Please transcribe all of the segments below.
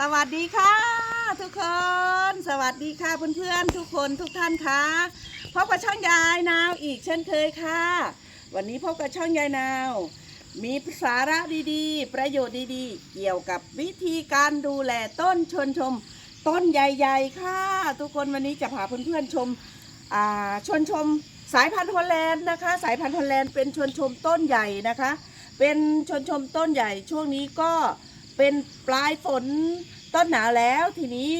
สวัสดีค่ะ ทุกคน สวัสดีค่ะเพื่อนๆทุกคนทุกท่านค่ะพบกับช่องยายนาวอีกเช่นเคยค่ะ วันนี้พบกับช่องยายนาว มีสาระดีๆ ประโยชน์ดีๆ เกี่ยวกับวิธีการดูแลต้นชวนชม ต้นใหญ่ๆค่ะ ทุกคนวันนี้จะพาเพื่อนๆชมอ่าชวนชมสายพันธุ์ฮอลแลนด์นะคะ สายพันธุ์ฮอลแลนด์เป็นชวนชมต้นใหญ่นะคะ เป็นชวนชมต้นใหญ่ช่วงนี้ก็ เป็นปลายฝนต้นหนาวแล้ว ทีนี้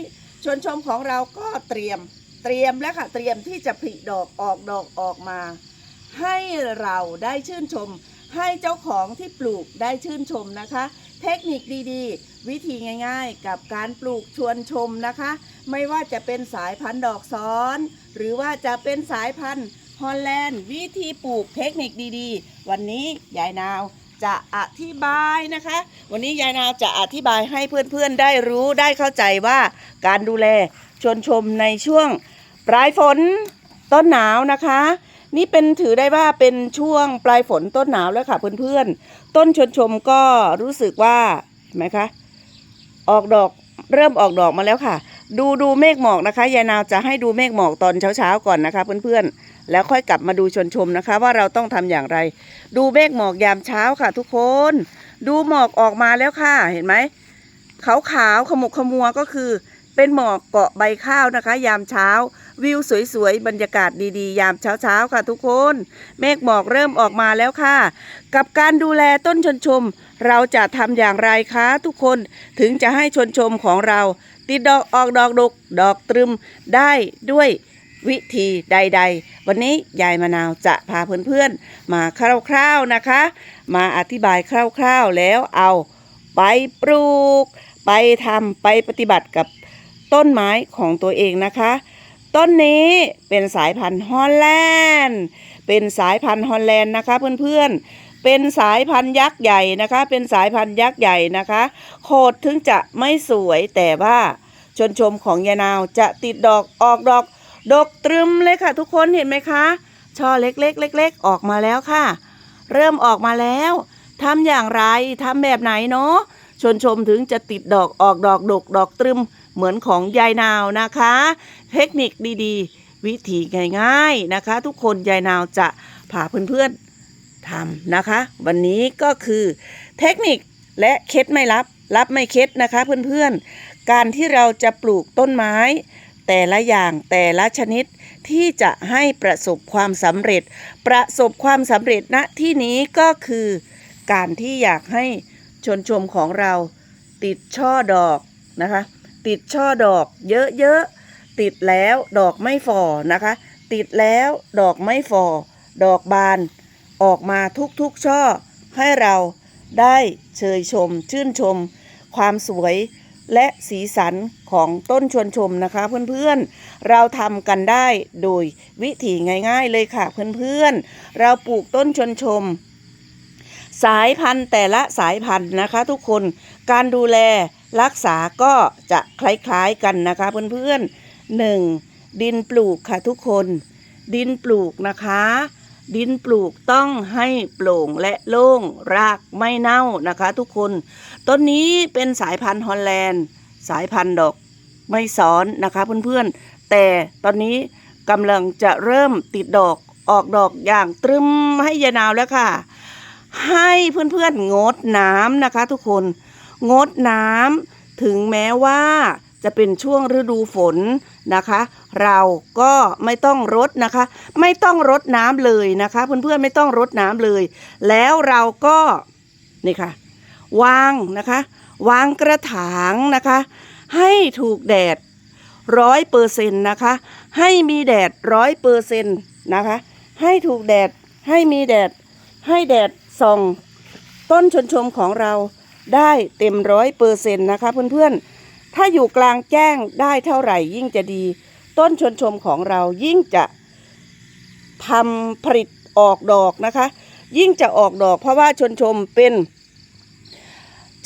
ชวนชมของเราก็เตรียมเตรียมแล้วค่ะเตรียมที่จะผลิดอกออกดอกออกมา ให้เราได้ชื่นชม ให้เจ้าของที่ปลูกได้ชื่นชมนะคะ เทคนิคดีๆ วิธีง่ายๆ กับการปลูกชวนชมนะคะ ไม่ว่าจะเป็นสายพันธุ์ดอกซ้อน หรือว่าจะเป็นสายพันธุ์ฮอลแลนด์ วิธีปลูกเทคนิคดีๆ วันนี้ยายนาว จะอธิบายนะคะ วันนี้ยายนาจะอธิบายให้เพื่อนๆได้รู้ได้เข้าใจว่าการดูแลชวนชมในช่วงปลายฝนต้นหนาวนะคะ นี่เป็นถือได้ว่าเป็นช่วงปลายฝนต้นหนาวแล้วค่ะเพื่อนๆ ต้นชวนชมก็รู้สึกว่าเห็นไหมคะออกดอกเริ่มออกดอกมาแล้วค่ะ ดูดูเมฆหมอกนะคะยายนาวจะให้ดูเมฆหมอกตอนเช้าๆก่อนนะคะเพื่อนๆ แล้วค่อยกลับมาดูชนชมนะคะ ว่าเราต้องทำอย่างไร ดูเมฆหมอกยามเช้าค่ะ ทุกคน ดูหมอกออกมาแล้วค่ะ เห็นไหมขาวขาวๆขมุกขมัวก็คือ เป็นหมอกเกาะใบข้าวนะคะ ยามเช้า วิวสวยๆบรรยากาศดีๆ ยามเช้าๆค่ะทุกคน เมฆหมอกเริ่มออกมาแล้วค่ะ กับการดูแลต้นชนชม เราจะทำอย่างไรคะทุกคนถึงจะให้ชนชมของเรา ติดดอกออกดอกดกดอกตรึมได้ด้วย วิธีใด ๆ วันนี้ยายมะนาวจะพาเพื่อนๆ มาคร่าวๆนะคะ มาอธิบายคร่าวๆแล้วเอาไปปลูก ไปทำไปปฏิบัติกับต้นไม้ของตัวเองนะคะ ต้นนี้เป็นสายพันธุ์ฮอลแลนด์ เป็นสายพันธุ์ฮอลแลนด์นะคะเพื่อนๆ เป็นสายพันธุ์ยักษ์ใหญ่นะคะ เป็นสายพันธุ์ยักษ์ใหญ่นะคะ โคดถึงจะไม่สวยแต่ว่าชนชมของยานาวจะติดดอกออกดอก ดกตรึมเลยค่ะ ทุกคนเห็นไหมคะช่อเล็กๆเล็กๆออกมาแล้วค่ะ เริ่มออกมาแล้วทำอย่างไรทำแบบไหนเนาะชนชมถึงจะติดดอกออกดอกดกดอกตรึมเหมือนของยายนาวนะคะ เทคนิคดีๆ วิธีง่ายๆนะคะ ทุกคนยายนาวจะพาเพื่อนๆทำนะคะ วันนี้ก็คือเทคนิคและเคล็ดไม่ลับ รับไม่เคล็ดนะคะเพื่อนๆ การที่เราจะปลูกต้นไม้ แต่ละอย่างแต่ละชนิดที่จะให้ประสบความสำเร็จ ประสบความสำเร็จณที่นี้ก็คือการที่อยากให้ชนชมของเราติดช่อดอกนะคะ ติดช่อดอกเยอะๆ ติดแล้วดอกไม่ฝ่อนะคะ ติดแล้วดอกไม่ฝ่อดอกบานออกมาทุกๆช่อให้เราได้เชยชม ชื่นชม ความสวย และสีสันของต้นชวนชมนะคะเพื่อนๆ เราทำกันได้โดยวิธีง่ายๆเลยค่ะเพื่อนๆ เราปลูกต้นชวนชม สายพันธุ์แต่ละสายพันธุ์นะคะ ทุกคนการดูแลรักษาก็จะคล้ายๆกันนะคะเพื่อนๆหนึ่งดินปลูกค่ะทุกคน ดินปลูกนะคะ ดินปลูกต้องให้โปร่งและโล่งรากไม่เน่านะคะ ทุกคน ต้นนี้เป็นสายพันธุ์ฮอลแลนด์ สายพันธุ์ดอกไม่ซ้อนนะคะเพื่อนๆ แต่ตอนนี้กำลังจะเริ่มติดดอกออกดอกอย่างตรึมให้ยานาวแล้วค่ะ ให้เพื่อนๆงดน้ำนะคะ ทุกคน งดน้ำถึงแม้ว่า จะเป็นช่วงฤดูฝนนะคะ เราก็ไม่ต้องรดนะคะ ไม่ต้องรดน้ำเลยนะคะ เพื่อนๆไม่ต้องรดน้ำเลย แล้วเราก็นี่ค่ะ วางนะคะ วางกระถางนะคะ ให้ถูกแดดร้อยเปอร์เซ็นต์นะคะ ให้มีแดดร้อยเปอร์เซ็นต์นะคะ ให้ถูกแดดให้มีแดด ให้แดดส่อง ต้นชนชมของเราได้เต็มร้อยเปอร์เซ็นต์นะคะเพื่อนๆ ถ้าอยู่กลางแจ้งได้เท่าไหร่ยิ่งจะดี ต้นชนชมของเรายิ่งจะทำผลิตออกดอกนะคะ ยิ่งจะออกดอกเพราะว่าชนชมเป็น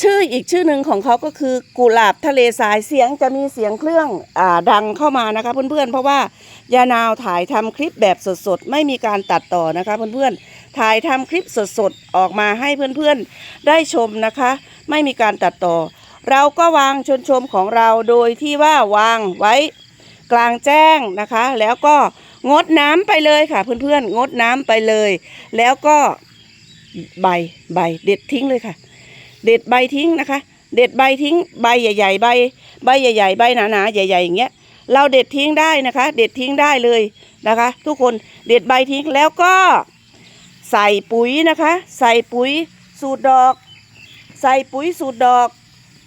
ชื่ออีกชื่อหนึ่งของเขาก็คือกุหลาบทะเลทรายเสียงจะมีเสียงเครื่องอดังเข้ามานะคะเพื่อนๆเพราะว่ายานาวถ่ายทำคลิปแบบสดๆ ไม่มีการตัดต่อนะคะเพื่อนๆถ่ายทำคลิปสดๆ ออกมาให้เพื่อนๆ ได้ชมนะคะ ไม่มีการตัดต่อ เราก็วางชนชมของเราโดยที่ว่าวางไว้กลางแจ้งนะคะ แล้วก็งดน้ำไปเลยค่ะเพื่อนๆงดน้ำไปเลย แล้วก็ใบใบเด็ดทิ้งเลยค่ะ เด็ดใบทิ้งนะคะ เด็ดใบทิ้งใบใหญ่ ๆ ใบ ใบใหญ่ ๆ ใบหนาๆใหญ่ๆอย่างเงี้ยเราเด็ดทิ้งได้นะคะ เด็ดทิ้งได้เลยนะคะ ทุกคนเด็ดใบทิ้งแล้วก็ใส่ปุ๋ยนะคะ ใส่ปุ๋ยสูตรดอก ใส่ปุ๋ยสูตรดอก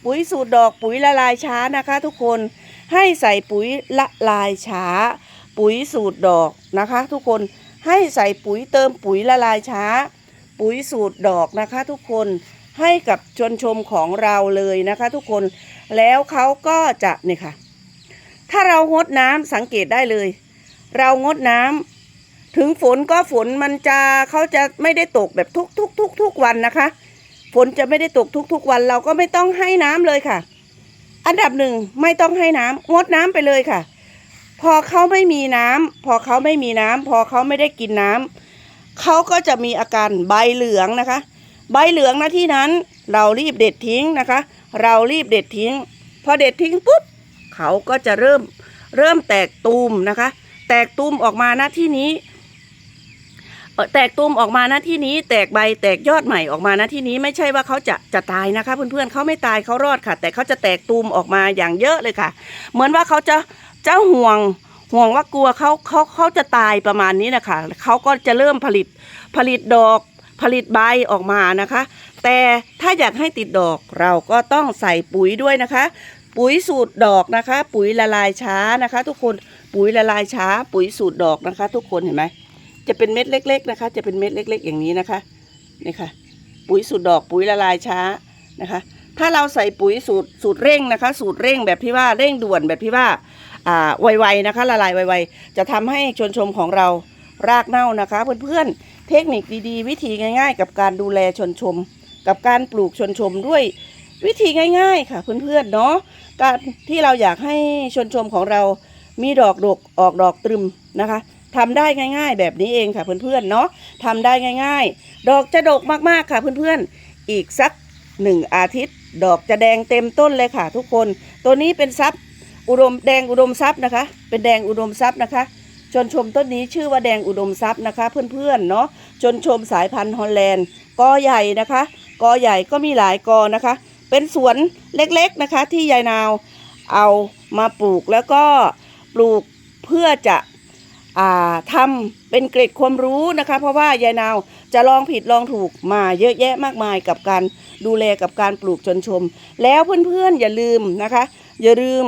ปุ๋ยสูตรดอกปุ๋ยละลายช้านะคะ ทุกคนให้ใส่ปุ๋ยละลายช้า ปุ๋ยสูตรดอกนะคะ ทุกคนให้ใส่ปุ๋ยเติมปุ๋ยละลายช้า ปุ๋ยสูตรดอกนะคะ ทุกคนให้กับชนชมของเราเลยนะคะ ทุกคนแล้วเขาก็จะเนี่ยค่ะ ถ้าเรางดน้ำสังเกตได้เลย เรางดน้ำถึงฝนก็ฝนมันจะเขาจะไม่ได้ตกแบบทุกทุกทุกทุกวันนะคะ ฝนจะไม่ได้ตกทุกๆวัน เราก็ไม่ต้องให้น้ำเลยค่ะ อันดับหนึ่งไม่ต้องให้น้ำงดน้ำไปเลยค่ะ พอเขาไม่มีน้ำพอเขาไม่มีน้ำพอเขาไม่ได้กินน้ำเขาก็จะมีอาการใบเหลืองนะคะ ใบเหลืองหน้าที่นั้นเรารีบเด็ดทิ้งนะคะ เรารีบเด็ดทิ้ง พอเด็ดทิ้งปุ๊บเขาก็จะเริ่มเริ่มแตกตูมนะคะ แตกตูมออกมาหน้าที่นี้ แตกตูมออกมาหน้าที่นี้ แตกใบแตกยอดใหม่ออกมาหน้าที่นี้ไม่ใช่ว่าเขาจะจะตายนะคะเพื่อนๆเขาไม่ตายเขารอดค่ะ แต่เขาจะแตกตูมออกมาอย่างเยอะเลยค่ะ เหมือนว่าเขาจะเจ้าห่วงห่วงว่ากลัวเขาเขาเขาจะตายประมาณนี้นะคะเขาก็จะเริ่มผลิตผลิตดอกผลิตใบออกมานะคะ แต่ถ้าอยากให้ติดดอกเราก็ต้องใส่ปุ๋ยด้วยนะคะ ปุ๋ยสูตรดอกนะคะ ปุ๋ยละลายช้านะคะ ทุกคนปุ๋ยละลายช้า ปุ๋ยสูตรดอกนะคะ ทุกคนเห็นไหม จะเป็นเม็ดเล็ก ๆนะคะ จะเป็นเม็ดเล็ก ๆ อย่างนี้นะคะนี่ค่ะ ปุ๋ยสูตรดอกปุ๋ยละลายช้านะคะ ถ้าเราใส่ปุ๋ยสูตรสูตรเร่งนะคะ สูตรเร่งแบบที่ว่าเร่งด่วนแบบที่ว่าอ่าไวๆนะคะ ละลายไวๆจะทำให้ชนชมของเรารากเน่านะคะเพื่อนๆเทคนิคดีๆ วิธีง่าย ๆ กับการดูแลชนชม กับการปลูกชนชมด้วยวิธีง่ายๆ ค่ะเพื่อนๆเนาะการที่เราอยากให้ชนชมของเรามีดอกดกออกดอกตรึมนะคะ ทำได้ง่าย ๆ แบบนี้เองค่ะเพื่อนๆเนาะทำได้ง่าย ๆ ดอกจะดกมากๆค่ะเพื่อนๆ อีกสักหนึ่งอาทิตย์ ดอกจะแดงเต็มต้นเลยค่ะ ทุกคน ตัวนี้เป็นซับอุดมแดงอุดมทรัพย์นะคะ เป็นแดงอุดมทรัพย์นะคะ ชนชมต้นนี้ชื่อว่าแดงอุดมทรัพย์นะคะ เพื่อนๆเนาะชนชมสายพันธุ์ฮอลแลนด์กอใหญ่นะคะกอใหญ่ก็มีหลายกอนะคะ เป็นสวนเล็กๆนะคะ ที่ยายนาวเอามาปลูกแล้วก็ปลูกเพื่อจะ ทำเป็นเกร็ดความรู้นะคะ เพราะว่ายายนาวจะลองผิดลองถูกมาเยอะแยะมากมายกับการดูแลกับการปลูกชนชม แล้วเพื่อนๆอย่าลืมนะคะ อย่าลืม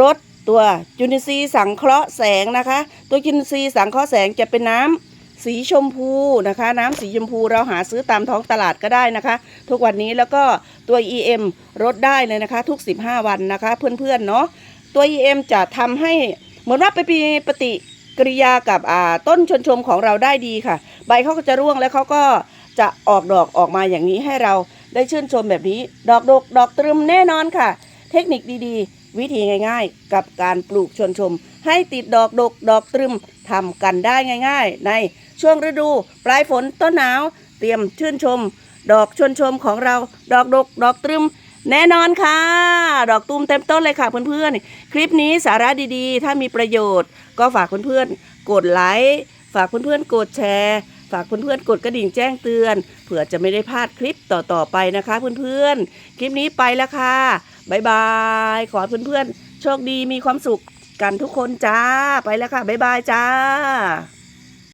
รดตัวจุลินทรีย์สังเคราะห์แสงนะคะ ตัวจุลินทรีย์สังเคราะห์แสงจะเป็นน้ำสีชมพูนะคะ น้ำสีชมพูเราหาซื้อตามท้องตลาดก็ได้นะคะ ทุกวันนี้แล้วก็ตัว EM ลดได้เลยนะคะ ทุก 15 วันนะคะ เพื่อนๆเนาะตัว EM จะทำให้เหมือนว่าไปมีปฏิ กริยากับอ่าต้นชนชมของเราได้ดีค่ะ ใบเขาก็จะร่วงแล้วเขาก็จะออกดอกออกมาอย่างนี้ให้เราได้ชื่นชมแบบนี้ ดอกดกดอกตรึมแน่นอนค่ะ เทคนิคดีๆ วิธีง่ายๆ กับการปลูกชนชม ให้ติดดอกดกดอกตรึมทำกันได้ง่าย ๆ ในช่วงฤดู ปลายฝนต้นหนาว เตรียมชื่นชม ดอกชนชมของเรา ดอกดกดอกตรึมแน่นอนค่ะ ดอกตูมเต็มต้นเลยค่ะเพื่อนๆ คลิปนี้สาระดีๆ ถ้ามีประโยชน์ ก็ฝากเพื่อนๆกดไลค์ฝากเพื่อนๆกดแชร์ ฝากเพื่อนๆกดกระดิ่งแจ้งเตือน เผื่อจะไม่ได้พลาดคลิปต่อๆไปนะคะเพื่อนๆ คลิปนี้ไปแล้วค่ะบ๊ายบายขอเพื่อนๆโชคดีมีความสุขกันทุกคนจ้าไปแล้วค่ะบ๊ายบายจ้า